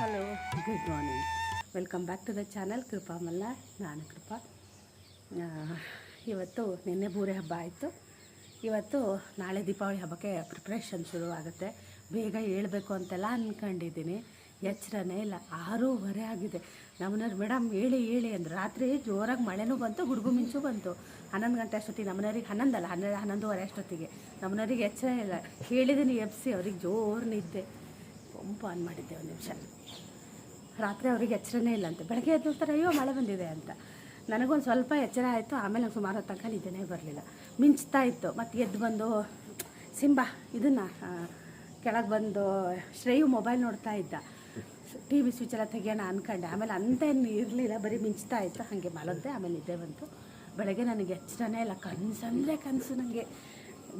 Hello. Good morning welcome back to the channel Krupa Malla ನಾನು ಕೃಪಾ. ಇವತ್ತು ನಿನ್ನೆ ಬೂರೆ ಹಬ್ಬ ಆಯಿತು. ಇವತ್ತು ನಾಳೆ ದೀಪಾವಳಿ ಹಬ್ಬಕ್ಕೆ ಪ್ರಿಪ್ರೇಷನ್ ಶುರು ಆಗುತ್ತೆ ಬೇಗ ಹೇಳಬೇಕು ಅಂತೆಲ್ಲ ಅಂದ್ಕೊಂಡಿದ್ದೀನಿ ಎಚ್ಚರನೇ ಇಲ್ಲ. ಆರೂವರೆ ಆಗಿದೆ. ನಮ್ಮನೆಯವ್ರು, ಮೇಡಮ್, ಹೇಳಿ ಹೇಳಿ ಅಂದ್ರೆ. ರಾತ್ರಿ ಜೋರಾಗಿ ಮಳೆನೂ ಬಂತು, ಗುಡುಗು ಮಿಂಚು ಬಂತು. ಹನ್ನೊಂದು ಗಂಟೆ ಅಷ್ಟೊತ್ತಿಗೆ ನಮ್ಮನೆಯವ್ರಿಗೆ, ಹನ್ನೊಂದಲ್ಲ ಹನ್ನೆರಡು ಹನ್ನೊಂದುವರೆ ಅಷ್ಟೊತ್ತಿಗೆ. ನಮ್ಮನೆಯವ್ರಿಗೆ ಎಚ್ಚರ ಇಲ್ಲ. ಹೇಳಿದ್ದೀನಿ ಎಬ್ಸಿ ಅವ್ರಿಗೆ ಜೋರು ನಿದ್ದೆ. ಆನ್ ಮಾಡಿದ್ದೆ ಒಂದು ನಿಮಿಷ. ರಾತ್ರಿ ಅವ್ರಿಗೆ ಎಚ್ಚರನೇ ಇಲ್ಲ ಅಂತ. ಬೆಳಗ್ಗೆ ಎದ್ದಿರ್ತಾರೆ ಅಯ್ಯೋ, ಮಳೆ ಬಂದಿದೆ ಅಂತ. ನನಗೊಂದು ಸ್ವಲ್ಪ ಎಚ್ಚರ ಆಯಿತು, ಆಮೇಲೆ ಸುಮಾರು ಹೊತ್ತು ತನಕ ನಿದ್ದೆನೇ ಬರಲಿಲ್ಲ. ಮಿಂಚ್ತಾ ಇತ್ತು, ಮತ್ತು ಎದ್ದು ಬಂದು, ಸಿಂಬ, ಇದನ್ನು ಕೆಳಗೆ ಬಂದು ಶ್ರೇಯು ಮೊಬೈಲ್ ನೋಡ್ತಾ ಇದ್ದ. ಟಿ ವಿ ಸ್ವಿಚ್ ಎಲ್ಲ ತೆಗಿಯೋಣ ಅಂದ್ಕೊಂಡೆ ಆಮೇಲೆ ಅಂತೇನು ಇರಲಿಲ್ಲ, ಬರೀ ಮಿಂಚ್ತಾ ಇತ್ತು. ಹಾಗೆ ಮಲದ್ದೆ ಆಮೇಲೆ ನಿದ್ದೆ ಬಂತು. ಬೆಳಗ್ಗೆ ನನಗೆ ಎಚ್ಚರನೇ ಇಲ್ಲ, ಕನಸಂದರೆ ಕನಸು ನನಗೆ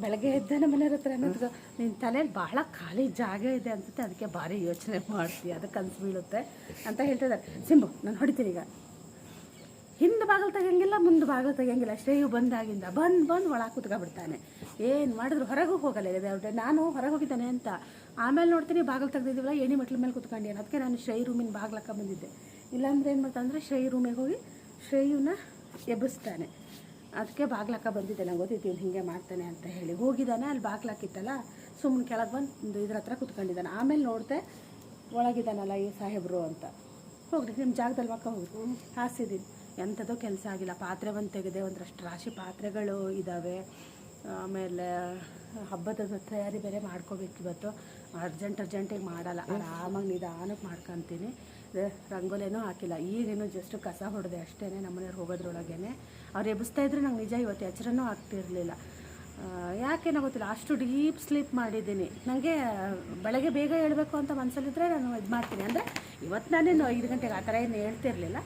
ಬೆಳಗ್ಗೆ ಎದ್ದ ನಮ್ಮ ಮನೆಯವ್ರ ಹತ್ರ ಅನ್ನೋದು ನಿನ್ನ ತಲೆಯಲ್ಲಿ ಭಾಳ ಖಾಲಿ ಜಾಗ ಇದೆ ಅನ್ಸುತ್ತೆ, ಅದಕ್ಕೆ ಭಾರಿ ಯೋಚನೆ ಮಾಡ್ತೀವಿ ಅದಕ್ಕೆ ಕನಸು ಬೀಳುತ್ತೆ ಅಂತ ಹೇಳ್ತಿದ್ದಾರೆ ಸಿಂಬು, ನಾನು ಹೊಡಿತೀನಿ ಈಗ. ಹಿಂದೆ ಬಾಗಿಲು ತೆಗಿಯಂಗಿಲ್ಲ, ಮುಂದೆ ಬಾಗಿಲು ತೆಗಿಯಂಗಿಲ್ಲ. ಶ್ರೇಯು ಬಂದಾಗಿಂದ ಬಂದು ಬಂದು ಒಳಗೆ ಕುತ್ಕೊಬಿಡ್ತಾನೆ ಏನು ಮಾಡಿದ್ರು ಹೊರಗೂ ಹೋಗಲ್ಲ ಇದೆ ನಾನು ಹೊರಗೆ ಹೋಗಿದ್ದಾನೆ ಅಂತ. ಆಮೇಲೆ ನೋಡ್ತೀನಿ ಬಾಗಿಲು ತೆಗ್ದಿದ್ದೀವಲ್ಲ, ಏಣಿ ಮೆಟ್ಲ ಮೇಲೆ ಕುತ್ಕೊಂಡೇನು ಅದಕ್ಕೆ ನಾನು ಶ್ರೇಯು ರೂಮಿನ ಬಾಗ್ಲಕ್ಕ ಬಂದಿದ್ದೆ. ಇಲ್ಲಾಂದ್ರೆ ಏನು ಮಾಡ್ತಂದ್ರೆ ಶ್ರೇಯು ರೂಮಿಗೆ ಹೋಗಿ ಶ್ರೇಯುನ ಎಬ್ಬಿಸ್ತಾನೆ. ಅದಕ್ಕೆ ಬಾಗ್ಲಕ್ಕ ಬಂದಿದ್ದೆ. ನಂಗೆ ಗೊತ್ತಿತ್ತು ಹೀಗೆ ಮಾಡ್ತಾನೆ ಅಂತ ಹೇಳಿ. ಹೋಗಿದ್ದಾನೆ ಅಲ್ಲಿ ಬಾಗ್ಲಾಕಿತ್ತಲ್ಲ ಸುಮ್ಮನೆ ಕೆಳಗೆ ಬಂದು ಇದ್ರ ಹತ್ರ ಕುತ್ಕೊಂಡಿದ್ದಾನೆ. ಆಮೇಲೆ ನೋಡಿದೆ ಒಳಗಿದ್ದಾನಲ್ಲ ಈ ಸಾಹೇಬರು ಅಂತ. ಹೋಗ್ರಿ ನಿಮ್ಮ ಜಾಗದಲ್ಲಿ ಮಕ್ಕ ಹೋಗ್ರಿ ಹಾಸಿದ್ದೀನಿ ಎಂಥದೋ ಕೆಲಸ ಆಗಿಲ್ಲ. ಪಾತ್ರೆ ಒಂದು ತೆಗೆದೆ ಒಂದಷ್ಟು ರಾಶಿ ಪಾತ್ರೆಗಳು ಇದ್ದಾವೆ ಆಮೇಲೆ ಹಬ್ಬದ ತಯಾರಿ ಬೇರೆ ಮಾಡ್ಕೋಬೇಕು ಇವತ್ತು. ಅರ್ಜೆಂಟ್ ಅರ್ಜೆಂಟಿಗೆ ಮಾಡಲ್ಲ. ಆರಾಮಾಗಿ ನಿಧಾನಕ್ಕೆ ಮಾಡ್ಕೊತೀನಿ. ರಂಗೋಲೇನೂ ರಂಗೋಲಿನೂ ಹಾಕಿಲ್ಲ. ಈಗೇನು ಜಸ್ಟ್ ಕಸ ಹೊಡೆದೆ ಅಷ್ಟೇ ನಮ್ಮನೆಯವ್ರು ಹೋಗೋದ್ರೊಳಗೇನೆ. ಅವ್ರು ಎಬ್ಬಿಸ್ತಾ ಇದ್ರೆ ನಂಗೆ ನಿಜ ಇವತ್ತು ಎಚ್ಚರನೂ ಆಗ್ತಿರಲಿಲ್ಲ ಯಾಕೆನೋ ಗೊತ್ತಿಲ್ಲ, ಅಷ್ಟು ಡೀಪ್ ಸ್ಲೀಪ್ ಮಾಡಿದ್ದೀನಿ. ನನಗೆ ಬೆಳಗ್ಗೆ ಬೇಗ ಹೇಳಬೇಕು ಅಂತ ಮನಸ್ಸಲ್ಲಿದ್ದರೆ ನಾನು ಇದು ಮಾಡ್ತೀನಿ. ಅಂದರೆ ಇವತ್ತು ನಾನೇನು ಐದು ಗಂಟೆಗೆ ಆ ಥರ ಏನು ಹೇಳ್ತಿರ್ಲಿಲ್ಲ.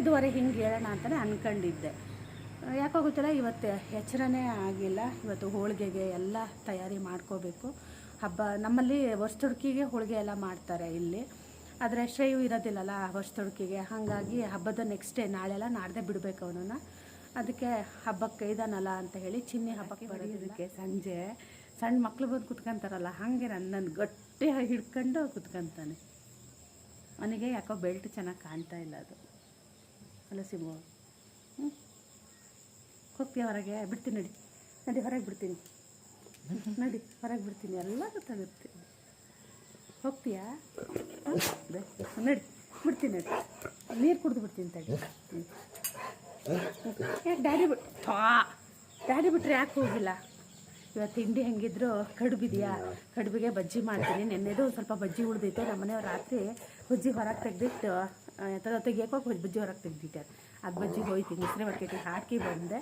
ಇದುವರೆ ಹಿಂಗೆ ಹೇಳೋಣ ಅಂತಲೇ ಅಂದ್ಕೊಂಡಿದ್ದೆ ಯಾಕೋ ಗೊತ್ತಿಲ್ಲ, ಇವತ್ತು ಎಚ್ಚರನೇ ಆಗಿಲ್ಲ. ಇವತ್ತು ಹೋಳಿಗೆಗೆ ಎಲ್ಲ ತಯಾರಿ ಮಾಡ್ಕೋಬೇಕು. ಹಬ್ಬ, ನಮ್ಮಲ್ಲಿ ವರ್ಷದುಡುಕಿಗೆ ಹೋಳಿಗೆ ಎಲ್ಲ ಮಾಡ್ತಾರೆ ಇಲ್ಲಿ. ಆದರೆ ಶ್ರೇಯು ಇರೋದಿಲ್ಲಲ್ಲ ವರ್ಷದುಡುಕಿಗೆ ಹಾಗಾಗಿ ಹಬ್ಬದ ನೆಕ್ಸ್ಟ್ ಡೇ ನಾಳೆಲ್ಲ ನಾಡ್ದೆ ಬಿಡಬೇಕು ಅವನನ್ನು. ಅದಕ್ಕೆ ಹಬ್ಬಕ್ಕೆ ಇದಾನಲ್ಲ ಅಂತ ಹೇಳಿ ಚಿನ್ನಿ ಹಬ್ಬಕ್ಕೆ ಬರೋದಕ್ಕೆ ಸಂಜೆ ಸಣ್ಣ ಮಕ್ಳು ಬಂದು ಕುತ್ಕೊಂತಾರಲ್ಲ ಹಾಗೆ ನನ್ನ ಗಟ್ಟಿ ಹಿಡ್ಕೊಂಡು ಕುತ್ಕೊಂತಾನೆ. ಅವನಿಗೆ ಯಾಕೋ ಬೆಲ್ಟ್ ಚೆನ್ನಾಗಿ ಕಾಣ್ತಾ ಇಲ್ಲ ಅದು. ಅಲ್ಲ ಸಿಂಬು ಹ್ಞೂ ಹೋಗ್ತೀಯ ಹೊರಗೆ? ಬಿಡ್ತೀನಿ ನಡಿ. ನಡಿ ಹೊರಗೆ ಬಿಡ್ತೀನಿ. ನಡಿ ಹೊರಗೆ ಬಿಡ್ತೀನಿ. ಎಲ್ಲ ಗೊತ್ತಾಗುತ್ತೆ. ಹೋಗ್ತೀಯಾ? ನಡಿ ಬಿಡ್ತೀನಿ ನಡಿ. ನೀರು ಕುಡಿದು ಬಿಡ್ತೀನಿ ತಡಿ. ಹ್ಞೂ ಡ್ಯಾಡಿ ಬಿಟ್ಟು ಡ್ಯಾಡಿ ಬಿಟ್ಟರೆ ಯಾಕೆ ಹೋಗಿಲ್ಲ? ಇವತ್ತು ತಿಂಡಿ ಹೆಂಗಿದ್ರು ಕಡುಬಿದೆಯಾ? ಕಡುಬಿಗೆ ಬಜ್ಜಿ ಮಾಡ್ತೀನಿ. ನೆನ್ನೆದು ಸ್ವಲ್ಪ ಬಜ್ಜಿ ಉಳಿದೈತೆ ನಮ್ಮ ಮನೆಯವ್ರು ರಾತ್ರಿ ಬಜ್ಜಿ ಹೊರಗೆ ತೆಗ್ದಿಟ್ಟು ತೆಗಿಯೋಕೆ ಹೋಗಿ ಬಜ್ಜಿ ಹೊರಗೆ ತೆಗೆದಿಟ್ಟೆ. ಅದು ಬಜ್ಜಿ ಹೋಯ್ತೀನಿ ಮಿಸ್ರಿ ಮಾರ್ಕೆಟಿಗೆ ಹಾಕಿ ಬಂದೆ.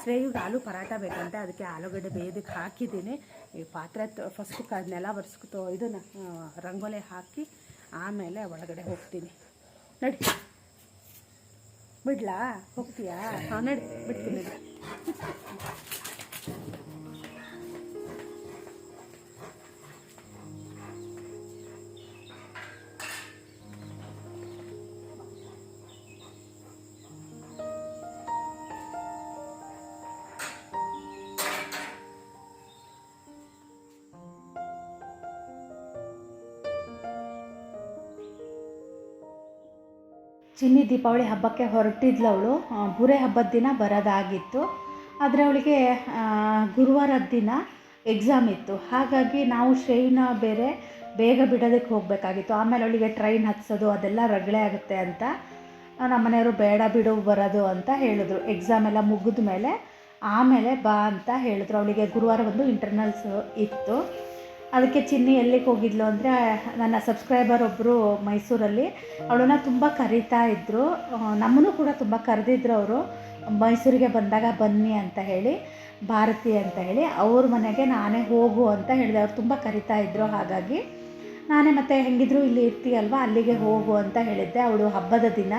ಶ್ರೇಯುಗೆ ಆಲೂ ಪರಾಟ ಬೇಕಂತೆ. ಅದಕ್ಕೆ ಆಲೂಗಡ್ಡೆ ಬೇಯೋದಕ್ಕೆ ಹಾಕಿದ್ದೀನಿ. ಈ ಪಾತ್ರೆ ಫಸ್ಟ್ ಕಾದನೆಲ್ಲ ನೆಲ ಒರೆಸ್ಕೊ, ಇದನ್ನು ರಂಗೋಲೆ ಹಾಕಿ ಆಮೇಲೆ ಒಳಗಡೆ ಹೋಗ್ತೀನಿ. ನಡಿ. ಬಿಡ್ಲಾ? ಹೋಗ್ತೀಯಾ? ಹಾಂ ನಡಿ ಬಿಡ್ತೀನಿ ಚಿನ್ನಿ ದೀಪಾವಳಿ ಹಬ್ಬಕ್ಕೆ ಹೊರಟಿದ್ಲು ಅವಳು. ಬುರೆ ಹಬ್ಬದ ದಿನ ಬರೋದಾಗಿತ್ತು. ಆದರೆ ಅವಳಿಗೆ ಗುರುವಾರದ ದಿನ ಎಕ್ಸಾಮ್ ಇತ್ತು. ಹಾಗಾಗಿ ನಾವು ಶ್ರೇಯನ ಬೇರೆ ಬೇಗ ಬಿಡೋದಕ್ಕೆ ಹೋಗಬೇಕಾಗಿತ್ತು. ಆಮೇಲೆ ಅವಳಿಗೆ ಟ್ರೈನ್ ಹತ್ಸೋದು, ಅದೆಲ್ಲ ರಗಳೆ ಆಗುತ್ತೆ ಅಂತ. ನಮ್ಮ ಮನೆಯವರು ಬೇಡ ಬಿಡು, ಬರೋದು ಅಂತ ಹೇಳಿದ್ರು. ಎಕ್ಸಾಮ್ ಎಲ್ಲ ಮುಗಿದ ಮೇಲೆ ಆಮೇಲೆ ಬಾ ಅಂತ ಹೇಳಿದ್ರು. ಅವಳಿಗೆ ಗುರುವಾರ ಒಂದು ಇಂಟರ್ನಲ್ಸ್ ಇತ್ತು. ಅದಕ್ಕೆ ಚಿನ್ನಿ ಎಲ್ಲಿಗೆ ಹೋಗಿದ್ಲು ಅಂದರೆ, ನನ್ನ ಸಬ್ಸ್ಕ್ರೈಬರ್ ಒಬ್ಬರು ಮೈಸೂರಲ್ಲಿ. ಅವಳನ್ನ ತುಂಬ ಕರೀತಾ ಇದ್ದರು ನಮ್ಮನ್ನು ಕೂಡ ತುಂಬ ಕರೆದಿದ್ರು ಅವರು. ಮೈಸೂರಿಗೆ ಬಂದಾಗ ಬನ್ನಿ ಅಂತ ಹೇಳಿ, ಭಾರತಿ ಅಂತ ಹೇಳಿ, ಅವ್ರ ಮನೆಗೆ ನಾನೇ ಹೋಗು ಅಂತ ಹೇಳಿದೆ ಅವ್ರು ತುಂಬ ಕರಿತಾ ಇದ್ದರು ಹಾಗಾಗಿ. ನಾನೇ ಮತ್ತೆ ಹೆಂಗಿದ್ರು ಇಲ್ಲಿ ಇರ್ತೀಯಲ್ವ, ಅಲ್ಲಿಗೆ ಹೋಗು ಅಂತ ಹೇಳಿದ್ದೆ. ಅವಳು ಹಬ್ಬದ ದಿನ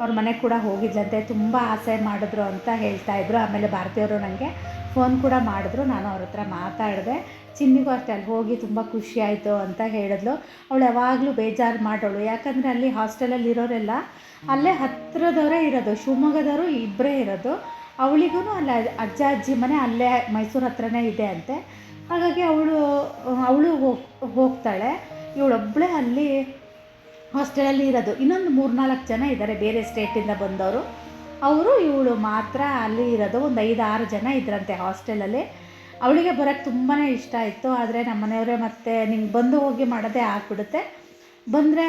ಅವ್ರ ಮನೆಗೆ ಕೂಡ ಹೋಗಿದ್ಲಂತೆ. ತುಂಬ ಆಸೆ ಮಾಡಿದ್ರು ಅಂತ ಹೇಳ್ತಾ ಇದ್ರು. ಆಮೇಲೆ ಭಾರತೀಯವರು ನನಗೆ ಫೋನ್ ಕೂಡ ಮಾಡಿದ್ರು. ನಾನು ಅವ್ರ ಹತ್ರ ಮಾತಾಡಿದೆ. ಚಿನ್ನಿಗೂ ಅಷ್ಟೇ ಅಲ್ಲಿ ಹೋಗಿ ತುಂಬ ಖುಷಿ ಆಯಿತು ಅಂತ ಹೇಳಿದ್ಲು. ಅವಳು ಯಾವಾಗಲೂ ಬೇಜಾರು ಮಾಡೋಳು. ಯಾಕಂದರೆ ಅಲ್ಲಿ ಹಾಸ್ಟೆಲಲ್ಲಿ ಇರೋರೆಲ್ಲ ಅಲ್ಲೇ ಹತ್ತಿರದವರೇ ಇರೋದು. ಶಿವಮೊಗ್ಗದವರು ಇಬ್ಬರೇ ಇರೋದು. ಅವಳಿಗೂ ಅಲ್ಲ ಅಜ್ಜ ಅಜ್ಜಿ ಮನೆ ಅಲ್ಲೇ ಮೈಸೂರು ಹತ್ರನೇ ಇದೆ ಅಂತೆ. ಹಾಗಾಗಿ ಅವಳು ಅವಳು ಹೋಗಿ, ಹೋಗ್ತಾಳೆ. ಇವಳೊಬ್ಬಳೇ ಅಲ್ಲಿ ಹಾಸ್ಟೆಲಲ್ಲಿ ಇರೋದು. ಇನ್ನೊಂದು ಮೂರ್ನಾಲ್ಕು ಜನ ಇದ್ದಾರೆ ಬೇರೆ ಸ್ಟೇಟಿಂದ ಬಂದವರು. ಅವರು, ಇವಳು ಮಾತ್ರ ಅಲ್ಲಿ ಇರೋದು. ಒಂದು ಐದು ಆರು ಜನ ಇದ್ರಂತೆ ಹಾಸ್ಟೆಲಲ್ಲಿ ಅವಳಿಗೆ ಬರೋಕ್ಕೆ ತುಂಬಾ ಇಷ್ಟ ಇತ್ತು ಆದರೆ ನಮ್ಮ ಮನೆಯವರೇ ಮತ್ತೆ ನಿಂಗೆ ಬಂದು ಹೋಗಿ ಮಾಡೋದೇ ಆಗ್ಬಿಡುತ್ತೆ. ಬಂದರೆ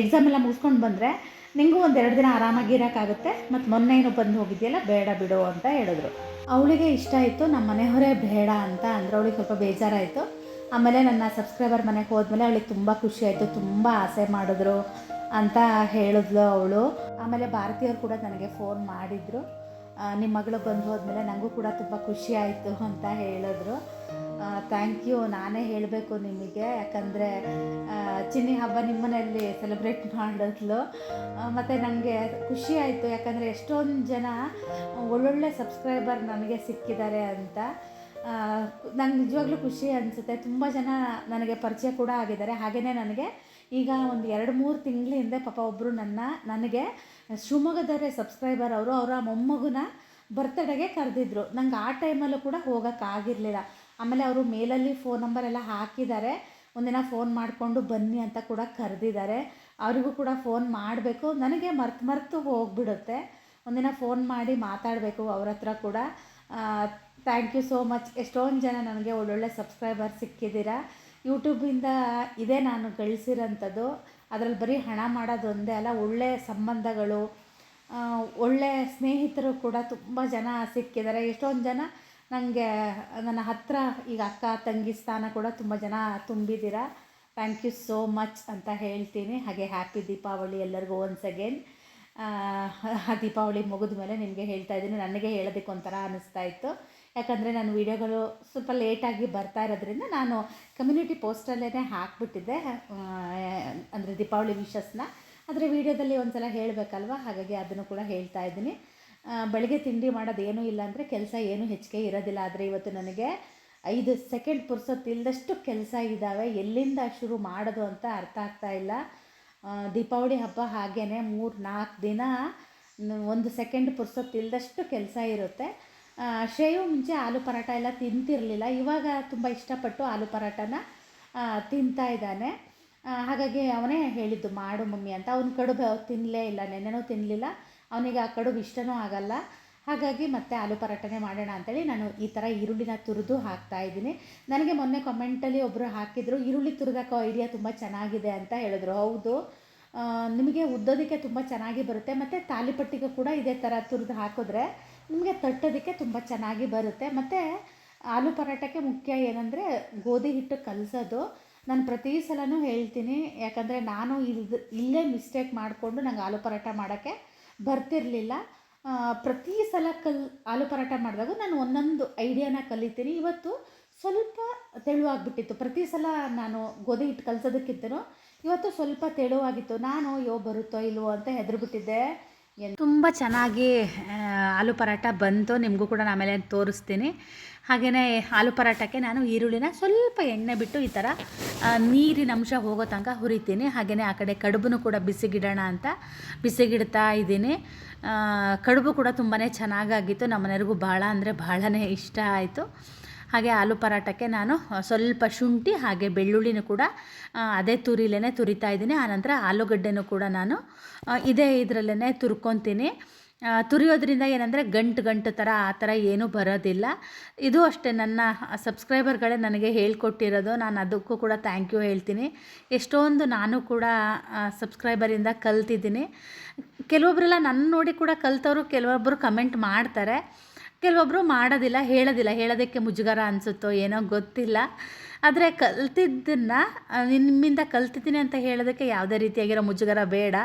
ಎಕ್ಸಾಮ್ ಎಲ್ಲ ಮುಗಿಸ್ಕೊಂಡು ಬಂದರೆ ನಿಂಗೂ ಒಂದು ಎರಡು ದಿನ ಆರಾಮಾಗಿ ಇರೋಕ್ಕಾಗುತ್ತೆ ಮತ್ತು ಮೊನ್ನೆ ಏನೋ ಬಂದು ಹೋಗಿದೆಯಲ್ಲ, ಬೇಡ ಬಿಡು ಅಂತ ಹೇಳಿದ್ರು. ಅವಳಿಗೆ ಇಷ್ಟ ಆಯಿತು ನಮ್ಮ ಮನೆಯವರೇ ಬೇಡ ಅಂತ ಅಂದರೆ ಅವಳಿಗೆ ಸ್ವಲ್ಪ ಬೇಜಾರಾಯಿತು. ಆಮೇಲೆ ನನ್ನ ಸಬ್ಸ್ಕ್ರೈಬರ್ ಮನೆಗೆ ಹೋದ್ಮೇಲೆ ಅವಳಿಗೆ ತುಂಬ ಖುಷಿ ಆಯಿತು, ತುಂಬ ಆಸೆ ಮಾಡಿದ್ರು ಅಂತ ಹೇಳಿದ್ಲು ಅವಳು. ಆಮೇಲೆ ಭಾರತೀಯರು ಕೂಡ ನನಗೆ ಫೋನ್ ಮಾಡಿದರು. ನಿಮ್ಮ ಮಗಳು ಬಂದು ಹೋದ್ಮೇಲೆ ನನಗೂ ಕೂಡ ತುಂಬ ಖುಷಿ ಆಯಿತು ಅಂತ ಹೇಳಿದ್ರು. ಥ್ಯಾಂಕ್ ಯು ನಾನೇ ಹೇಳಬೇಕು ನಿಮಗೆ. ಯಾಕಂದರೆ ಚಿನ್ನಿ ಹಬ್ಬ ನಿಮ್ಮ ಮನೆಯಲ್ಲಿ ಸೆಲೆಬ್ರೇಟ್ ಮಾಡಿದ್ಲು ಮತ್ತು ನನಗೆ ಖುಷಿ ಆಯಿತು. ಯಾಕಂದರೆ ಎಷ್ಟೊಂದು ಜನ ಒಳ್ಳೊಳ್ಳೆ ಸಬ್ಸ್ಕ್ರೈಬರ್ ನನಗೆ ಸಿಕ್ಕಿದ್ದಾರೆ ಅಂತ. ನಂಗೆ ನಿಜವಾಗ್ಲೂ ಖುಷಿ ಅನಿಸುತ್ತೆ. ತುಂಬ ಜನ ನನಗೆ ಪರಿಚಯ ಕೂಡ ಆಗಿದ್ದಾರೆ. ಹಾಗೆಯೇ ನನಗೆ ಈಗ ಒಂದು ಎರಡು ಮೂರು ತಿಂಗಳ ಹಿಂದೆ ಪಾಪ ಒಬ್ಬರು ನನ್ನ, ನನಗೆ ಶಿವಮೊಗ್ಗದವರೇ ಸಬ್ಸ್ಕ್ರೈಬರ್ ಅವರು, ಅವರ ಮೊಮ್ಮಗನ ಬರ್ತಡೆಗೆ ಕರೆದಿದ್ರು. ನಂಗೆ ಆ ಟೈಮಲ್ಲೂ ಕೂಡ ಹೋಗೋಕ್ಕಾಗಿರಲಿಲ್ಲ ಆಮೇಲೆ ಅವರು ಮೇಲಲ್ಲಿ ಫೋನ್ ನಂಬರ್ ಎಲ್ಲ ಹಾಕಿದ್ದಾರೆ. ಒಂದಿನ ಫೋನ್ ಮಾಡಿಕೊಂಡು ಬನ್ನಿ ಅಂತ ಕೂಡ ಕರೆದಿದ್ದಾರೆ. ಅವರಿಗೂ ಕೂಡ ಫೋನ್ ಮಾಡಬೇಕು. ನನಗೆ ಮರ್ತು ಮರ್ತು ಹೋಗ್ಬಿಡುತ್ತೆ. ಒಂದಿನ ಫೋನ್ ಮಾಡಿ ಮಾತಾಡಬೇಕು ಅವ್ರ ಹತ್ರ ಕೂಡ. ಥ್ಯಾಂಕ್ ಯು ಸೋ ಮಚ್ ಎಷ್ಟೊಂದು ಜನ ನನಗೆ ಒಳ್ಳೊಳ್ಳೆ ಸಬ್ಸ್ಕ್ರೈಬರ್ ಸಿಕ್ಕಿದ್ದೀರಾ. ಯೂಟ್ಯೂಬಿಂದ ಇದೇ ನಾನು ಗಳಿಸಿರೋಂಥದ್ದು. ಅದರಲ್ಲಿ ಬರೀ ಹಣ ಮಾಡೋದೊಂದೇ ಅಲ್ಲ ಒಳ್ಳೆಯ ಸಂಬಂಧಗಳು ಒಳ್ಳೆಯ ಒಳ್ಳೆ ಸ್ನೇಹಿತರು ಕೂಡ ತುಂಬ ಜನ ಸಿಕ್ಕಿದ್ದಾರೆ. ಎಷ್ಟೊಂದು ಜನ ನನಗೆ ನನ್ನ ಹತ್ತಿರ ಈಗ ಅಕ್ಕ, ತಂಗಿ ಸ್ಥಾನ ಕೂಡ ತುಂಬ ಜನ ತುಂಬಿದ್ದೀರಾ. ಥ್ಯಾಂಕ್ ಯು ಸೋ ಮಚ್ ಅಂತ ಹೇಳ್ತೀನಿ. ಹಾಗೆ ಹ್ಯಾಪಿ ದೀಪಾವಳಿ ಎಲ್ಲರಿಗೂ ಒನ್ಸ್ ಅಗೇನ್ ದೀಪಾವಳಿ ಮುಗಿದ ಮೇಲೆ ನಿಮಗೆ ಹೇಳ್ತಾ ಇದ್ದೀನಿ. ನನಗೆ ಹೇಳೋದಕ್ಕೆ ಒಂಥರ ಅನ್ನಿಸ್ತಾ ಇತ್ತು. ಯಾಕಂದರೆ ನಾನು ವೀಡಿಯೋಗಳು ಸ್ವಲ್ಪ ಲೇಟಾಗಿ ಬರ್ತಾ ಇರೋದ್ರಿಂದ ನಾನು ಕಮ್ಯುನಿಟಿ ಪೋಸ್ಟಲ್ಲೇ ಹಾಕ್ಬಿಟ್ಟಿದ್ದೆ ಅಂದರೆ ದೀಪಾವಳಿ ವಿಶಸ್ನ ಆದರೆ ವೀಡಿಯೋದಲ್ಲಿ ಒಂದು ಸಲ ಹೇಳಬೇಕಲ್ವ? ಹಾಗಾಗಿ ಅದನ್ನು ಕೂಡ ಹೇಳ್ತಾ ಇದ್ದೀನಿ. ಬೆಳಗ್ಗೆ ತಿಂಡಿ ಮಾಡೋದು ಇಲ್ಲ ಅಂದರೆ ಕೆಲಸ ಏನೂ ಹೆಚ್ಚಿಗೆ ಇರೋದಿಲ್ಲ. ಆದರೆ ಇವತ್ತು ನನಗೆ ಐದು ಸೆಕೆಂಡ್ ಪುರ್ಸೊತ್ತಿಲ್ಲದಷ್ಟು ಕೆಲಸ ಇದ್ದಾವೆ. ಎಲ್ಲಿಂದ ಶುರು ಮಾಡೋದು ಅಂತ ಅರ್ಥ ಆಗ್ತಾ ಇಲ್ಲ. ದೀಪಾವಳಿ ಹಬ್ಬ ಹಾಗೇ ಮೂರು ನಾಲ್ಕು ದಿನ, ಒಂದು ಸೆಕೆಂಡ್ ಪುರ್ಸೊತ್ತಿಲ್ಲದಷ್ಟು ಕೆಲಸ ಇರುತ್ತೆ. ಶ್ರೇಯು ಮುಂಚೆ ಆಲೂ ಪರಾಟ ಎಲ್ಲ ತಿಂತಿರಲಿಲ್ಲ. ಇವಾಗ ತುಂಬ ಇಷ್ಟಪಟ್ಟು ಆಲೂ ಪರಾಟನ ತಿಂತಾ ಇದ್ದಾನೆ. ಹಾಗಾಗಿ ಅವನೇ ಹೇಳಿದ್ದು, ಮಾಡು ಮಮ್ಮಿ ಅಂತ. ಅವ್ನು ಕಡುಬು ತಿನ್ನಲೇ ಇಲ್ಲ, ನೆನ್ನೆನೂ ತಿನ್ನಲಿಲ್ಲ ಅವನಿಗೆ ಆ ಕಡುಬು ಇಷ್ಟನೂ ಆಗಲ್ಲ. ಹಾಗಾಗಿ ಮತ್ತೆ ಆಲೂ ಪರಾಟನೆ ಮಾಡೋಣ ಅಂತೇಳಿ ನಾನು ಈ ಥರ ಈರುಳ್ಳಿನ ತುರಿದು ಹಾಕ್ತಾ ಇದ್ದೀನಿ. ನನಗೆ ಮೊನ್ನೆ ಕಮೆಂಟಲ್ಲಿ ಒಬ್ಬರು ಹಾಕಿದ್ರು, ಈರುಳ್ಳಿ ತುರಿದಾಕ ಐಡಿಯಾ ತುಂಬ ಚೆನ್ನಾಗಿದೆ ಅಂತ ಹೇಳಿದ್ರು. ಹೌದು. ನಿಮಗೆ ಉದ್ದೋದಕ್ಕೆ ತುಂಬ ಚೆನ್ನಾಗಿ ಬರುತ್ತೆ. ಮತ್ತು ತಾಲಿಪಟ್ಟಿಗೆ ಕೂಡ ಇದೇ ಥರ ತುರಿದು ಹಾಕಿದ್ರೆ ನಿಮಗೆ ತಟ್ಟೋದಕ್ಕೆ ತುಂಬ ಚೆನ್ನಾಗಿ ಬರುತ್ತೆ. ಮತ್ತು ಆಲೂ ಪರೋಟಕ್ಕೆ ಮುಖ್ಯ ಏನಂದರೆ ಗೋಧಿ ಹಿಟ್ಟು ಕಲಸೋದು. ನಾನು ಪ್ರತಿ ಸಲನೂ ಹೇಳ್ತೀನಿ, ಯಾಕಂದರೆ ನಾನು ಇದು ಇಲ್ಲೇ ಮಿಸ್ಟೇಕ್ ಮಾಡಿಕೊಂಡು ನಂಗೆ ಆಲೂ ಪರೋಟ ಮಾಡೋಕ್ಕೆ ಬರ್ತಿರಲಿಲ್ಲ. ಪ್ರತಿ ಸಲ ಕಲ್, ಆಲೂ ಪರೋಟ ಮಾಡಿದಾಗ ನಾನು ಒಂದೊಂದು ಐಡಿಯಾನ ಕಲಿತೀನಿ. ಇವತ್ತು ಸ್ವಲ್ಪ ತೆಳುವಾಗಿಬಿಟ್ಟಿತ್ತು. ಪ್ರತಿ ಸಲ ನಾನು ಗೋಧಿ ಹಿಟ್ಟು ಕಲಸೋದಕ್ಕಿಂತನೂ ಇವತ್ತು ಸ್ವಲ್ಪ ತೆಳುವಾಗಿತ್ತು. ನಾನು ಯೋ ಬರುತ್ತೋ ಇಲ್ವೋ ಅಂತ ಹೆದರ್ಬಿಟ್ಟಿದ್ದೆ. ತುಂಬ ಚೆನ್ನಾಗಿ ಆಲೂ ಪರಾಟ ಬಂತು. ನಿಮಗೂ ಕೂಡ ಆಮೇಲೆ ತೋರಿಸ್ತೀನಿ. ಹಾಗೆಯೇ ಆಲೂ ಪರಾಟಕ್ಕೆ ನಾನು ಈರುಳ್ಳಿನ ಸ್ವಲ್ಪ ಎಣ್ಣೆ ಬಿಟ್ಟು ಈ ಥರ ನೀರಿನ ಅಂಶ ಹೋಗೋ ತನಕ ಹುರಿತೀನಿ. ಹಾಗೆಯೇ ಆ ಕಡೆ ಕಡುಬನ್ನು ಕೂಡ ಬಿಸಿಗಿಡೋಣ ಅಂತ ಬಿಸಿಗಿಡ್ತಾ ಇದ್ದೀನಿ. ಕಡುಬು ಕೂಡ ತುಂಬಾ ಚೆನ್ನಾಗಾಗಿತ್ತು. ನಮ್ಮನೆಯವ್ರಿಗೂ ಭಾಳ ಅಂದರೆ ಭಾಳನೇ ಇಷ್ಟ ಆಯಿತು. ಹಾಗೆ ಆಲೂ ಪರಾಟಕ್ಕೆ ನಾನು ಸ್ವಲ್ಪ ಶುಂಠಿ, ಹಾಗೆ ಬೆಳ್ಳುಳ್ಳಿನೂ ಕೂಡ ಅದೇ ತುರಿಲೇ ತುರಿತಾ ಇದ್ದೀನಿ. ಆನಂತರ ಆಲೂಗಡ್ಡೆನೂ ಕೂಡ ನಾನು ಇದೇ ಇದರಲ್ಲೇ ತುರ್ಕೊತೀನಿ. ತುರಿಯೋದ್ರಿಂದ ಏನಂದರೆ ಗಂಟು ಗಂಟು ಥರ ಆ ಥರ ಏನೂ ಬರೋದಿಲ್ಲ. ಇದು ಅಷ್ಟೇ ನನ್ನ ಸಬ್ಸ್ಕ್ರೈಬರ್ಗಳೇ ನನಗೆ ಹೇಳ್ಕೊಟ್ಟಿರೋದು. ನಾನು ಅದಕ್ಕೂ ಕೂಡ ಥ್ಯಾಂಕ್ ಯು ಹೇಳ್ತೀನಿ. ಎಷ್ಟೊಂದು ನಾನು ಕೂಡ ಸಬ್ಸ್ಕ್ರೈಬರಿಂದ ಕಲ್ತಿದ್ದೀನಿ. ಕೆಲವೊಬ್ಬರೆಲ್ಲ ನನ್ನ ನೋಡಿ ಕೂಡ ಕಲ್ತವರು ಕೆಲವೊಬ್ಬರು ಕಮೆಂಟ್ ಮಾಡ್ತಾರೆ. ಕೆಲವೊಬ್ಬರು ಮಾಡೋದಿಲ್ಲ, ಹೇಳೋದಿಲ್ಲ, ಹೇಳೋದಕ್ಕೆ ಮುಜುಗರ ಅನಿಸುತ್ತೋ ಏನೋ ಗೊತ್ತಿಲ್ಲ. ಆದರೆ ಕಲ್ತಿದ್ದನ್ನು, ನಿಮ್ಮಿಂದ ಕಲ್ತಿದ್ದೀನಿ ಅಂತ ಹೇಳೋದಕ್ಕೆ ಯಾವುದೇ ರೀತಿಯಾಗಿರೋ ಮುಜುಗರ ಬೇಡ.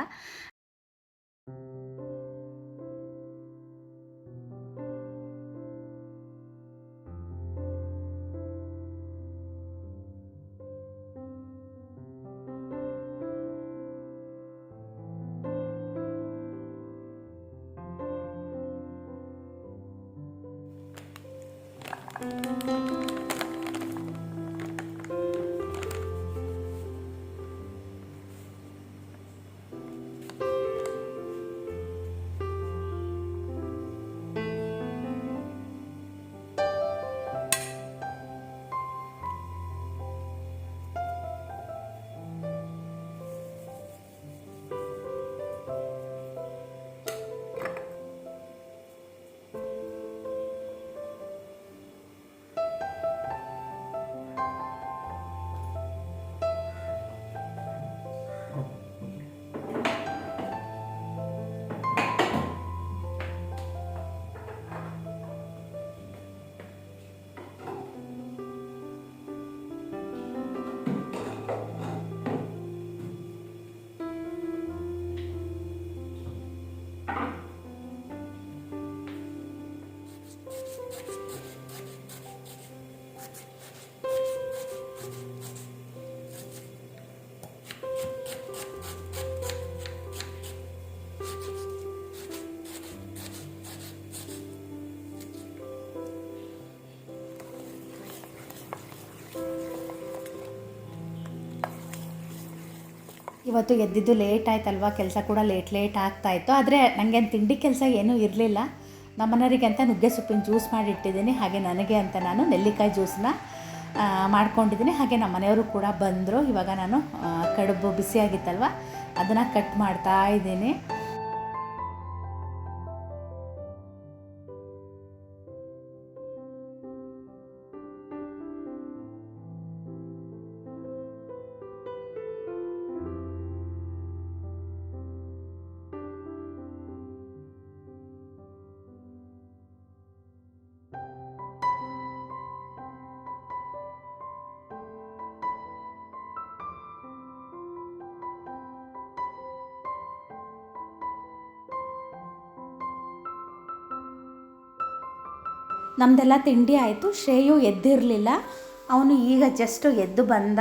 ಇವತ್ತು ಎದ್ದಿದ್ದು ಲೇಟ್ ಆಯ್ತಲ್ವ? ಕೆಲಸ ಕೂಡ ಲೇಟ್ ಲೇಟ್ ಆಗ್ತಾಯಿತ್ತು ಆದರೆ ನನಗೇನು ತಿಂಡಿ ಕೆಲಸ ಏನೂ ಇರಲಿಲ್ಲ. ನಮ್ಮನೆಯವರಿಗೆ ಅಂತ ನುಗ್ಗೆ ಸೊಪ್ಪಿನ ಜ್ಯೂಸ್ ಮಾಡಿಟ್ಟಿದ್ದೀನಿ ಹಾಗೆ ನನಗೆ ಅಂತ ನಾನು ನೆಲ್ಲಿಕಾಯಿ ಜ್ಯೂಸನ್ನ ಮಾಡ್ಕೊಂಡಿದ್ದೀನಿ. ಹಾಗೆ ನಮ್ಮ ಮನೆಯವರು ಕೂಡ ಬಂದರು. ಇವಾಗ ನಾನು ಕಡುಬು ಬಿಸಿಯಾಗಿತ್ತಲ್ವ? ಅದನ್ನು ಕಟ್ ಮಾಡ್ತಾ ಇದ್ದೀನಿ. ನಮ್ಮದೆಲ್ಲ ತಿಂಡಿ ಆಯಿತು. ಶ್ರೇಯು ಎದ್ದಿರಲಿಲ್ಲ. ಅವನು ಈಗ ಜಸ್ಟು ಎದ್ದು ಬಂದ.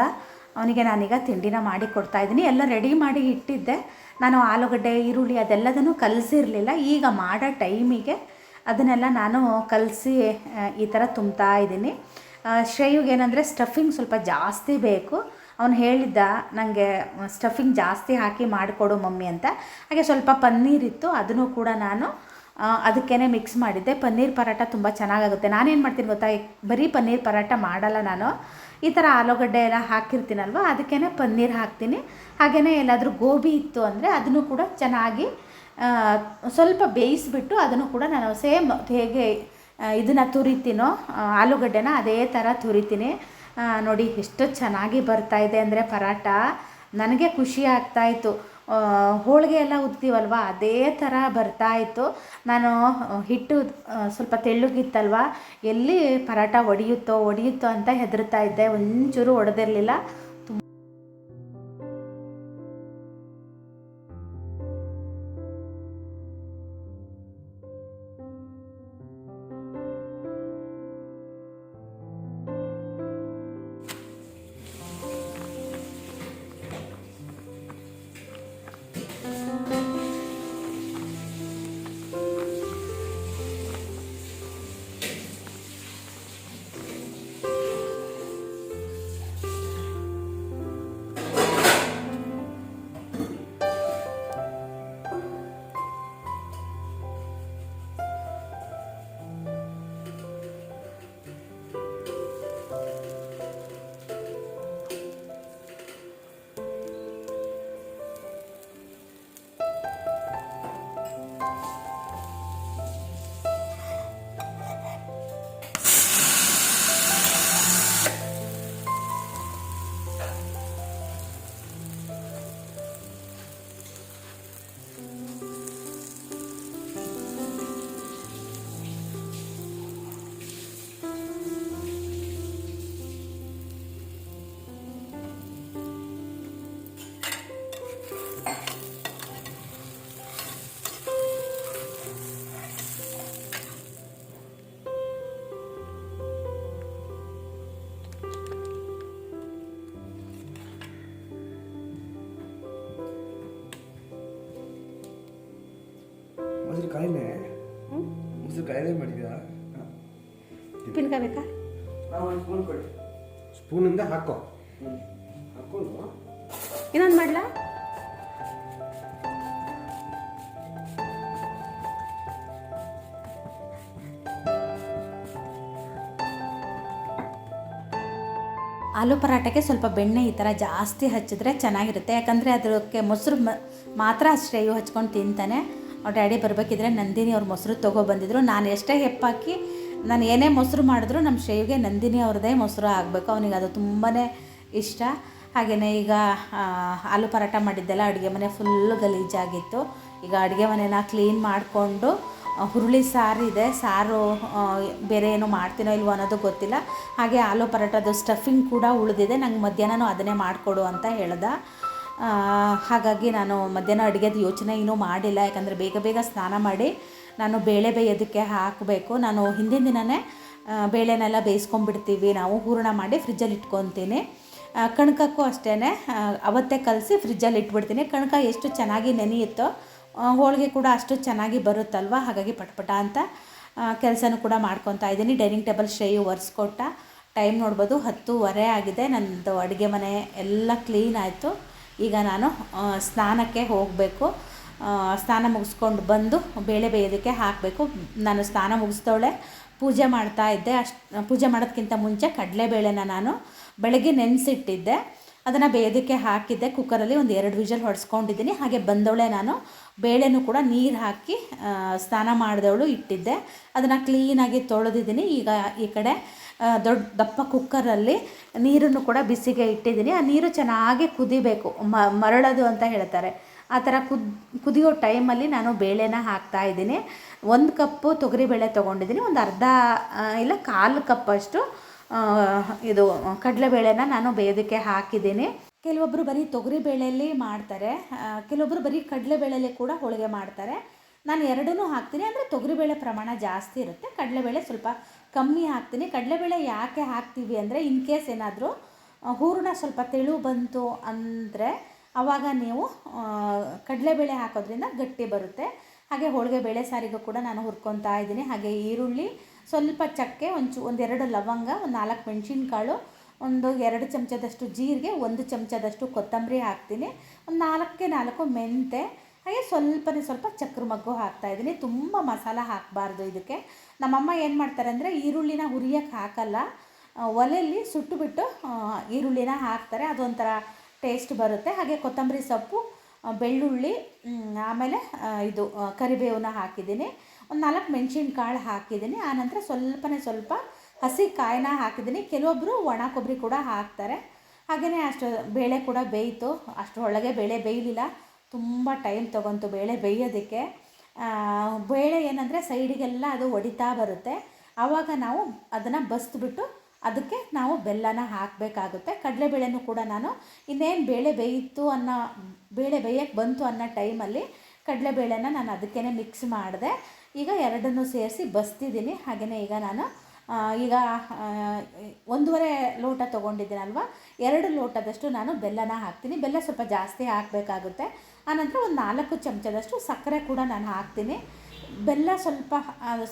ಅವನಿಗೆ ನಾನೀಗ ತಿಂಡಿನ ಮಾಡಿ ಕೊಡ್ತಾ ಇದ್ದೀನಿ. ಎಲ್ಲ ರೆಡಿ ಮಾಡಿ ಇಟ್ಟಿದ್ದೆ. ನಾನು ಆಲೂಗಡ್ಡೆ, ಈರುಳ್ಳಿ ಅದೆಲ್ಲದನ್ನು ಕಲಸಿರಲಿಲ್ಲ. ಈಗ ಮಾಡೋ ಟೈಮಿಗೆ ಅದನ್ನೆಲ್ಲ ನಾನು ಕಲಸಿ ಈ ಥರ ತುಂಬ್ತಾ ಇದ್ದೀನಿ. ಶ್ರೇಯುಗೆ ಏನಂದರೆ ಸ್ಟಫಿಂಗ್ ಸ್ವಲ್ಪ ಜಾಸ್ತಿ ಬೇಕು. ಅವನು ಹೇಳಿದ್ದ ನನಗೆ ಸ್ಟಫಿಂಗ್ ಜಾಸ್ತಿ ಹಾಕಿ ಮಾಡಿಕೊಡು ಮಮ್ಮಿ ಅಂತ. ಹಾಗೆ ಸ್ವಲ್ಪ ಪನ್ನೀರ್ ಇತ್ತು. ಅದನ್ನು ಕೂಡ ನಾನು ಅದಕ್ಕೇ ಮಿಕ್ಸ್ ಮಾಡಿದ್ದೆ. ಪನ್ನೀರ್ ಪರಾಟ ತುಂಬ ಚೆನ್ನಾಗಾಗುತ್ತೆ. ನಾನೇನು ಮಾಡ್ತೀನಿ ಗೊತ್ತಾ? ಬರೀ ಪನ್ನೀರ್ ಪರಾಟ ಮಾಡಲ್ಲ ನಾನು. ಈ ಥರ ಆಲೂಗಡ್ಡೆ ಎಲ್ಲ ಹಾಕಿರ್ತೀನಲ್ವ? ಅದಕ್ಕೇ ಪನ್ನೀರ್ ಹಾಕ್ತೀನಿ. ಹಾಗೇ ಎಲ್ಲಾದರೂ ಗೋಬಿ ಇತ್ತು ಅಂದರೆ ಅದನ್ನು ಕೂಡ ಚೆನ್ನಾಗಿ ಸ್ವಲ್ಪ ಬೇಯಿಸಿಬಿಟ್ಟು ಅದನ್ನು ಕೂಡ ನಾನು ಸೇಮ್ ಹೇಗೆ ಇದನ್ನು ತುರಿತೀನೋ ಆಲೂಗಡ್ಡೆನ ಅದೇ ಥರ ತುರಿತೀನಿ. ನೋಡಿ, ಎಷ್ಟು ಚೆನ್ನಾಗಿ ಬರ್ತಾ ಇದೆ ಅಂದರೆ ಪರಾಟ ನನಗೆ ಖುಷಿ ಆಗ್ತಾಯಿತ್ತು ಹೋಳಿಗೆ ಎಲ್ಲ ಉದ್ತೀವಲ್ವ ಅದೇ ಥರ ಬರ್ತಾ ಇತ್ತು. ನಾನು ಹಿಟ್ಟು ಸ್ವಲ್ಪ ತೆಳ್ಳಗಿತ್ತಲ್ವ? ಎಲ್ಲಿ ಪರಾಟ ಒಡೆಯುತ್ತೋ ಒಡೆಯುತ್ತೋ ಅಂತ ಹೆದರ್ತಾ ಇದ್ದೆ. ಒಂಚೂರು ಒಡೆದಿರಲಿಲ್ಲ. ಕಾಯಿಲೆ ಮಾಡಿದ್ಯಾ? ಉಪ್ಪಿನಕಾಯಿ ಬೇಕಾ? ಸ್ಪೂನ್ ಕೊಡಿ. ಸ್ಪೂನಿಂದ ಹಾಕೋ. ಹಾಕೊಂಡು ಇನ್ನೊಂದು ಮಾಡಲಾ? ಆಲೂ ಪರಾಟಕ್ಕೆ ಸ್ವಲ್ಪ ಬೆಣ್ಣೆ ಈ ಥರ ಜಾಸ್ತಿ ಹಚ್ಚಿದ್ರೆ ಚೆನ್ನಾಗಿರುತ್ತೆ. ಯಾಕಂದರೆ ಅದಕ್ಕೆ ಮೊಸರು ಮಾತ್ರ ಮಾತ್ರ ಇವು ಹಚ್ಕೊಂಡು ತಿಂತಾನೆ. ಅವ್ರ ಡ್ಯಾಡಿ ಬರಬೇಕಿದ್ರೆ ನಂದಿನಿ ಅವ್ರ ಮೊಸರು ತೊಗೊಬಂದಿದ್ರು ನಾನು ಎಷ್ಟೇ ಹೆಪ್ಪಾಕಿ ನಾನು ಏನೇ ಮೊಸರು ಮಾಡಿದ್ರು ನಮ್ಮ ಶೇವ್ಗೆ ನಂದಿನಿ ಅವ್ರದ್ದೇ ಮೊಸರು ಆಗಬೇಕು. ಅವನಿಗೆ ಅದು ತುಂಬಾ ಇಷ್ಟ. ಹಾಗೆಯೇ ಈಗ ಆಲೂ ಪರಾಟ ಮಾಡಿದ್ದೆಲ್ಲ ಅಡುಗೆ ಮನೆ ಫುಲ್ಲು ಗಲೀಜಾಗಿತ್ತು. ಈಗ ಅಡುಗೆ ಮನೆನ ಕ್ಲೀನ್ ಮಾಡಿಕೊಂಡು ಹುರುಳಿ ಸಾರು ಇದೆ. ಸಾರು ಬೇರೆ ಏನು ಮಾಡ್ತೀನೋ ಇಲ್ವೋ ಅನ್ನೋದು ಗೊತ್ತಿಲ್ಲ. ಹಾಗೆ ಆಲೂ ಪರೋಟದ ಸ್ಟಫಿಂಗ್ ಕೂಡ ಉಳಿದಿದೆ. ನಂಗೆ ಮಧ್ಯಾಹ್ನನೂ ಅದನ್ನೇ ಮಾಡಿಕೊಡು ಅಂತ ಹೇಳ್ದ. ಹಾಗಾಗಿ ನಾನು ಮಧ್ಯಾಹ್ನ ಅಡುಗೆದು ಯೋಚನೆ ಇನ್ನೂ ಮಾಡಿಲ್ಲ. ಯಾಕಂದರೆ ಬೇಗ ಬೇಗ ಸ್ನಾನ ಮಾಡಿ ನಾನು ಬೇಳೆ ಬೇಯೋದಕ್ಕೆ ಹಾಕಬೇಕು. ನಾನು ಹಿಂದಿನ ದಿನವೇ ಬೇಳೆನೆಲ್ಲ ಬೇಯಿಸ್ಕೊಂಡ್ಬಿಡ್ತೀವಿ. ನಾವು ಹೂರಣ ಮಾಡಿ ಫ್ರಿಜ್ಜಲ್ಲಿ ಇಟ್ಕೊತೀನಿ ಕಣಕಕ್ಕೂ ಕಣ್ಕಕ್ಕೂ ಅಷ್ಟೇ ಅವತ್ತೇ ಕಲಸಿ ಫ್ರಿಜ್ಜಲ್ಲಿ ಇಟ್ಬಿಡ್ತೀನಿ. ಕಣಕ ಎಷ್ಟು ಚೆನ್ನಾಗಿ ನೆನೆಯುತ್ತೋ ಹೋಳಿಗೆ ಕೂಡ ಅಷ್ಟು ಚೆನ್ನಾಗಿ ಬರುತ್ತಲ್ವ? ಹಾಗಾಗಿ ಪಟಪಟ ಅಂತ ಕೆಲಸನೂ ಕೂಡ ಮಾಡ್ಕೊತಾ ಇದ್ದೀನಿ. ಡೈನಿಂಗ್ ಟೇಬಲ್ ಶ್ರೇಯು ಒರೆಸ್ಕೊಟ್ಟ. ಟೈಮ್ ನೋಡ್ಬೋದು ಹತ್ತೂವರೆ ಆಗಿದೆ. ನನ್ನದು ಅಡುಗೆ ಮನೆ ಎಲ್ಲ ಕ್ಲೀನ್ ಆಯಿತು. ಈಗ ನಾನು ಸ್ನಾನಕ್ಕೆ ಹೋಗಬೇಕು. ಸ್ನಾನ ಮುಗಿಸ್ಕೊಂಡು ಬಂದು ಬೇಳೆ ಬೇಯೋದಕ್ಕೆ ಹಾಕಬೇಕು. ನಾನು ಸ್ನಾನ ಮುಗಿಸ್ದವಳೆ, ಪೂಜೆ ಮಾಡ್ತಾ ಇದ್ದೆ. ಅಷ್ಟು, ಪೂಜೆ ಮಾಡೋದಕ್ಕಿಂತ ಮುಂಚೆ ಕಡಲೆಬೇಳೆನ ನಾನು ಬೆಳಗ್ಗೆ ನೆನೆಸಿಟ್ಟಿದ್ದೆ. ಅದನ್ನು ಬೇಯೋದಕ್ಕೆ ಹಾಕಿದ್ದೆ. ಕುಕ್ಕರಲ್ಲಿ ಒಂದು ಎರಡು ವಿಷಲ್ ಹೊಡೆಸ್ಕೊಂಡಿದ್ದೀನಿ. ಹಾಗೆ ಬಂದವಳೆ ನಾನು ಬೇಳೆನೂ ಕೂಡ ನೀರು ಹಾಕಿ ಸ್ನಾನ ಮಾಡಿದವಳು ಇಟ್ಟಿದ್ದೆ. ಅದನ್ನು ಕ್ಲೀನಾಗಿ ತೊಳೆದಿದ್ದೀನಿ. ಈಗ ಈ ಕಡೆ ದೊಡ್ಡ ದಪ್ಪ ಕುಕ್ಕರಲ್ಲಿ ನೀರನ್ನು ಕೂಡ ಬಿಸಿಗೆ ಇಟ್ಟಿದ್ದೀನಿ. ಆ ನೀರು ಚೆನ್ನಾಗಿ ಕುದಿಬೇಕು. ಮರಳೋದು ಅಂತ ಹೇಳ್ತಾರೆ. ಆ ಥರ ಕುದ್, ಕುದಿಯೋ ಟೈಮಲ್ಲಿ ನಾನು ಬೇಳೆನ ಹಾಕ್ತಾ ಇದ್ದೀನಿ. ಒಂದು ಕಪ್ಪು ತೊಗರಿಬೇಳೆ ತೊಗೊಂಡಿದ್ದೀನಿ. ಒಂದು ಅರ್ಧ ಇಲ್ಲ ಕಾಲು ಕಪ್ಪಷ್ಟು ಇದು ಇದು ಕಡಲೆಬೇಳೆನ ನಾನು ಬೇಯೋದಕ್ಕೆ ಹಾಕಿದ್ದೀನಿ. ಕೆಲವೊಬ್ಬರು ಬರೀ ತೊಗರಿ ಬೇಳೆಯಲ್ಲಿ ಮಾಡ್ತಾರೆ. ಕೆಲವೊಬ್ಬರು ಬರೀ ಕಡಲೆಬೇಳೆಯಲ್ಲಿ ಕೂಡ ಹೋಳಿಗೆ ಮಾಡ್ತಾರೆ. ನಾನು ಎರಡನ್ನೂ ಹಾಕ್ತೀನಿ. ಅಂದರೆ ತೊಗರಿಬೇಳೆ ಪ್ರಮಾಣ ಜಾಸ್ತಿ ಇರುತ್ತೆ. ಕಡಲೆಬೇಳೆ ಸ್ವಲ್ಪ ಕಮ್ಮಿ ಹಾಕ್ತೀನಿ. ಕಡಲೆಬೇಳೆ ಯಾಕೆ ಹಾಕ್ತೀವಿ ಅಂದರೆ ಇನ್ ಕೇಸ್ ಏನಾದರೂ ಹೂರಣ ಸ್ವಲ್ಪ ತೆಳು ಬಂತು ಅಂದರೆ ಆವಾಗ ನೀವು ಕಡಲೆಬೇಳೆ ಹಾಕೋದ್ರಿಂದ ಗಟ್ಟಿ ಬರುತ್ತೆ. ಹಾಗೆ ಹೋಳಿಗೆ ಬೇಳೆ ಸಾರಿಗೂ ಕೂಡ ನಾನು ಹುರ್ಕೊತಾ ಇದ್ದೀನಿ. ಹಾಗೆ ಈರುಳ್ಳಿ, ಸ್ವಲ್ಪ ಚಕ್ಕೆ, ಒಂಚು, ಒಂದೆರಡು ಲವಂಗ, ಒಂದು ನಾಲ್ಕು ಮೆಣಸಿನ್ಕಾಳು, ಒಂದು ಎರಡು ಚಮಚದಷ್ಟು ಜೀರಿಗೆ, ಒಂದು ಚಮಚದಷ್ಟು ಕೊತ್ತಂಬರಿ ಹಾಕ್ತೀನಿ. ಒಂದು ನಾಲ್ಕೇ ನಾಲ್ಕು ಮೆಂತೆ, ಹಾಗೆ ಸ್ವಲ್ಪನೇ ಸ್ವಲ್ಪ ಚಕ್ರ ಮಗ್ಗು ಹಾಕ್ತಾಯಿದ್ದೀನಿ ತುಂಬ ಮಸಾಲ ಹಾಕಬಾರ್ದು ಇದಕ್ಕೆ. ನಮ್ಮಮ್ಮ ಏನು ಮಾಡ್ತಾರೆ ಅಂದರೆ ಈರುಳ್ಳಿನ ಹುರಿಯೋಕ್ಕೆ ಹಾಕಲ್ಲ. ಒಲೆಯಲ್ಲಿ ಸುಟ್ಟುಬಿಟ್ಟು ಈರುಳ್ಳಿನ ಹಾಕ್ತಾರೆ. ಅದೊಂಥರ ಟೇಸ್ಟ್ ಬರುತ್ತೆ. ಹಾಗೆ ಕೊತ್ತಂಬರಿ ಸೊಪ್ಪು ಬೆಳ್ಳುಳ್ಳಿ ಆಮೇಲೆ ಇದು ಕರಿಬೇವನ್ನ ಹಾಕಿದ್ದೀನಿ. ಒಂದು ನಾಲ್ಕು ಮೆಣಸಿನ್ಕಾಳು ಹಾಕಿದ್ದೀನಿ. ಆನಂತರ ಸ್ವಲ್ಪನೇ ಸ್ವಲ್ಪ ಹಸಿ ಕಾಯಿನ ಹಾಕಿದ್ದೀನಿ. ಕೆಲವೊಬ್ಬರು ಒಣ ಕೊಬ್ಬರಿ ಕೂಡ ಹಾಕ್ತಾರೆ. ಹಾಗೆಯೇ ಅಷ್ಟು ಬೇಳೆ ಕೂಡ ಬೇಯಿತು. ಅಷ್ಟರೊಳಗೆ ಬೇಳೆ ಬೇಯಲಿಲ್ಲ. ತುಂಬ ಟೈಮ್ ತೊಗೊಂತು ಬೇಳೆ ಬೇಯೋದಕ್ಕೆ. ಬೇಳೆ ಏನಂದರೆ ಸೈಡಿಗೆಲ್ಲ ಅದು ಒಡಿತಾ ಬರುತ್ತೆ. ಆವಾಗ ನಾವು ಅದನ್ನು ಬಸ್ದುಬಿಟ್ಟು ಅದಕ್ಕೆ ನಾವು ಬೆಲ್ಲನ ಹಾಕಬೇಕಾಗುತ್ತೆ. ಕಡಲೆಬೇಳೆನೂ ಕೂಡ ನಾನು ಇನ್ನೇನು ಬೇಳೆ ಬೇಯಿತ್ತು ಅನ್ನೋ, ಬೇಳೆ ಬೇಯಕ್ಕೆ ಬಂತು ಅನ್ನೋ ಟೈಮಲ್ಲಿ ಕಡಲೆಬೇಳೆನ ನಾನು ಅದಕ್ಕೇ ಮಿಕ್ಸ್ ಮಾಡಿದೆ. ಈಗ ಎರಡನ್ನೂ ಸೇರಿಸಿ ಬಸ್ತಿದ್ದೀನಿ ಹಾಗೆಯೇ ಈಗ ನಾನು ಈಗ ಒಂದೂವರೆ ಲೋಟ ತೊಗೊಂಡಿದ್ದೀನಲ್ವ? ಎರಡು ಲೋಟದಷ್ಟು ನಾನು ಬೆಲ್ಲನ ಹಾಕ್ತೀನಿ. ಬೆಲ್ಲ ಸ್ವಲ್ಪ ಜಾಸ್ತಿ ಹಾಕಬೇಕಾಗುತ್ತೆ. ಆನಂತರ ಒಂದು ನಾಲ್ಕು ಚಮಚದಷ್ಟು ಸಕ್ಕರೆ ಕೂಡ ನಾನು ಹಾಕ್ತೀನಿ. ಬೆಲ್ಲ ಸ್ವಲ್ಪ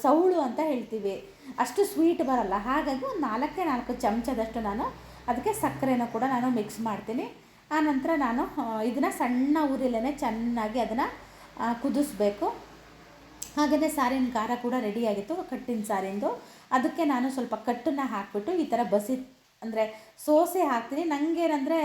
ಸೌಳು ಅಂತ ಹೇಳ್ತೀವಿ. ಅಷ್ಟು ಸ್ವೀಟ್ ಬರಲ್ಲ. ಹಾಗಾಗಿ ಒಂದು ನಾಲ್ಕೇ ನಾಲ್ಕು ಚಮಚದಷ್ಟು ನಾನು ಅದಕ್ಕೆ ಸಕ್ಕರೆನ ಕೂಡ ನಾನು ಮಿಕ್ಸ್ ಮಾಡ್ತೀನಿ. ಆನಂತರ ನಾನು ಇದನ್ನು ಸಣ್ಣ ಊರಿಲೇ ಚೆನ್ನಾಗಿ ಅದನ್ನು ಕುದಿಸ್ಬೇಕು. ಹಾಗೆಯೇ ಸಾರಿನ ಖಾರ ಕೂಡ ರೆಡಿಯಾಗಿತ್ತು ಕಟ್ಟಿನ ಸಾರಿಂದು. ಅದಕ್ಕೆ ನಾನು ಸ್ವಲ್ಪ ಕಟ್ಟನ್ನು ಹಾಕ್ಬಿಟ್ಟು ಈ ಥರ ಬಸಿ, ಅಂದರೆ ಸೋಸೆ ಹಾಕ್ತೀನಿ. ನನಗೇನಂದರೆ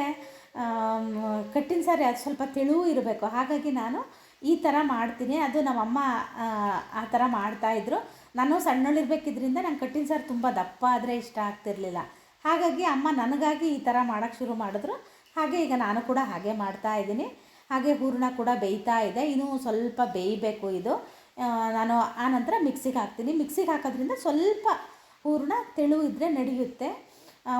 ಕಟ್ಟಿನ ಸಾರಿ ಅದು ಸ್ವಲ್ಪ ತೆಳು ಇರಬೇಕು. ಹಾಗಾಗಿ ನಾನು ಈ ಥರ ಮಾಡ್ತೀನಿ. ಅದು ನಮ್ಮಮ್ಮ ಆ, ಥರ ಮಾಡ್ತಾಯಿದ್ರು ನಾನು ಸಣ್ಣಳಿರ್ಬೇಕಿದ್ರಿಂದ ನಂಗೆ ಕಟ್ಟಿನ ಸಾರು ತುಂಬ ದಪ್ಪ ಆದರೆ ಇಷ್ಟ ಆಗ್ತಿರಲಿಲ್ಲ. ಹಾಗಾಗಿ ಅಮ್ಮ ನನಗಾಗಿ ಈ ಥರ ಮಾಡೋಕ್ಕೆ ಶುರು ಮಾಡಿದ್ರು. ಹಾಗೆ ಈಗ ನಾನು ಕೂಡ ಹಾಗೆ ಮಾಡ್ತಾ ಇದ್ದೀನಿ. ಹಾಗೆ ಹೂರಣ ಕೂಡ ಬೇಯ್ತಾ ಇದೆ. ಇನ್ನೂ ಸ್ವಲ್ಪ ಬೇಯಬೇಕು ಇದು. ನಾನು ಆ ನಂತರ ಮಿಕ್ಸಿಗೆ ಹಾಕ್ತೀನಿ. ಮಿಕ್ಸಿಗೆ ಹಾಕೋದ್ರಿಂದ ಸ್ವಲ್ಪ ಹೂರಣ ತೆಳು ಇದ್ದರೆ ನಡೆಯುತ್ತೆ.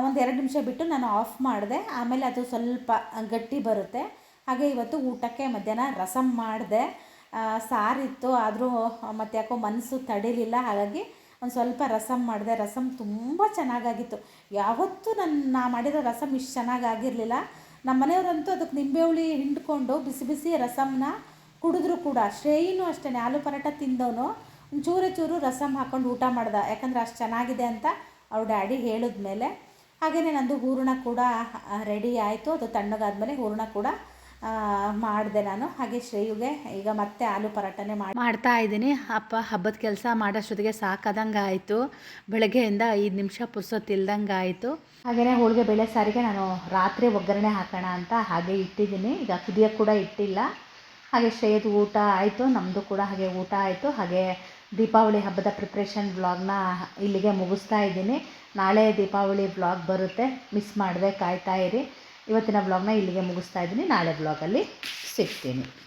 ಒಂದು ಎರಡು ನಿಮಿಷ ಬಿಟ್ಟು ನಾನು ಆಫ್ ಮಾಡಿದೆ. ಆಮೇಲೆ ಅದು ಸ್ವಲ್ಪ ಗಟ್ಟಿ ಬರುತ್ತೆ. ಹಾಗೆ ಇವತ್ತು ಊಟಕ್ಕೆ ಮಧ್ಯಾಹ್ನ ರಸಮ್ ಮಾಡಿದೆ. ಸಾರಿತ್ತು, ಆದರೂ ಮತ್ತೆ ಯಾಕೋ ಮನಸ್ಸು ತಡಿಲಿಲ್ಲ. ಹಾಗಾಗಿ ಒಂದು ಸ್ವಲ್ಪ ರಸಮ್ ಮಾಡಿದೆ. ರಸಮ್ ತುಂಬ ಚೆನ್ನಾಗಾಗಿತ್ತು. ಯಾವತ್ತೂ ನನ್ನ ನಾ ಮಾಡಿರೋ ರಸಮ್ ಇಷ್ಟು ಚೆನ್ನಾಗಾಗಿರಲಿಲ್ಲ. ನಮ್ಮ ಮನೆಯವರಂತೂ ಅದಕ್ಕೆ ನಿಂಬೆ ಹುಳಿ ಹಿಂಡ್ಕೊಂಡು ಬಿಸಿ ಬಿಸಿ ರಸಮ್ನ ಕುಡಿದ್ರು ಕೂಡ. ಶ್ರೇಯಿನೂ ಅಷ್ಟೇ ಆಲೂ ಪರೋಟ ತಿಂದವನು ಒಂಚೂರು ಚೂರು ರಸಮ್ ಹಾಕ್ಕೊಂಡು ಊಟ ಮಾಡ್ದೆ. ಯಾಕಂದ್ರೆ ಅಷ್ಟು ಚೆನ್ನಾಗಿದೆ ಅಂತ ಅವ್ರ ಡ್ಯಾಡಿ ಹೇಳಿದ್ಮೇಲೆ. ಹಾಗೆಯೇ ನಂದು ಹೂರಣ ಕೂಡ ರೆಡಿ ಆಯಿತು. ಅದು ತಣ್ಣಗಾದ್ಮೇಲೆ ಹೂರಣ ಕೂಡ ಮಾಡಿದೆ ನಾನು. ಹಾಗೆ ಶ್ರೇಯುಗೆ ಈಗ ಮತ್ತೆ ಆಲೂ ಪರಾಟನೆ ಮಾಡಿ ಮಾಡ್ತಾ ಇದ್ದೀನಿ. ಅಪ್ಪ ಹಬ್ಬದ ಕೆಲಸ ಮಾಡೋಷ್ಟೊತ್ತಿಗೆ ಸಾಕಾದಂಗೆ ಆಯಿತು. ಬೆಳಗ್ಗೆಯಿಂದ ಐದು ನಿಮಿಷ ಪುರ್ಸೊತ್ತಿಲ್ದಂಗೆ ಆಯಿತು. ಹಾಗೆಯೇ ಹೋಳಿಗೆ ಬೇಳೆ ಸಾರಿಗೆ ನಾನು ರಾತ್ರಿ ಒಗ್ಗರಣೆ ಹಾಕೋಣ ಅಂತ ಹಾಗೆ ಇಟ್ಟಿದ್ದೀನಿ. ಈಗ ಕುದಿಯೋಕ್ಕೆ ಕೂಡ ಇಟ್ಟಿಲ್ಲ. ಹಾಗೆ ಶ್ರೇಯದು ಊಟ ಆಯಿತು. ನಮ್ಮದು ಕೂಡ ಹಾಗೆ ಊಟ ಆಯಿತು. ಹಾಗೆ ದೀಪಾವಳಿ ಹಬ್ಬದ ಪ್ರಿಪ್ರೇಷನ್ ವ್ಲಾಗ್ನ ಇಲ್ಲಿಗೆ ಮುಗಿಸ್ತಾ ಇದ್ದೀನಿ. ನಾಳೆ ದೀಪಾವಳಿ ವ್ಲಾಗ್ ಬರುತ್ತೆ. ಮಿಸ್ ಮಾಡದೆ ಕಾಯ್ತಾ ಇರಿ. ಇವತ್ತಿನ ವ್ಲಾಗ್ನ ಇಲ್ಲಿಗೆ ಮುಗಿಸ್ತಾ ಇದ್ದೀನಿ. ನಾಳೆ ವ್ಲಾಗಲ್ಲಿ ಸಿಗ್ತೀನಿ.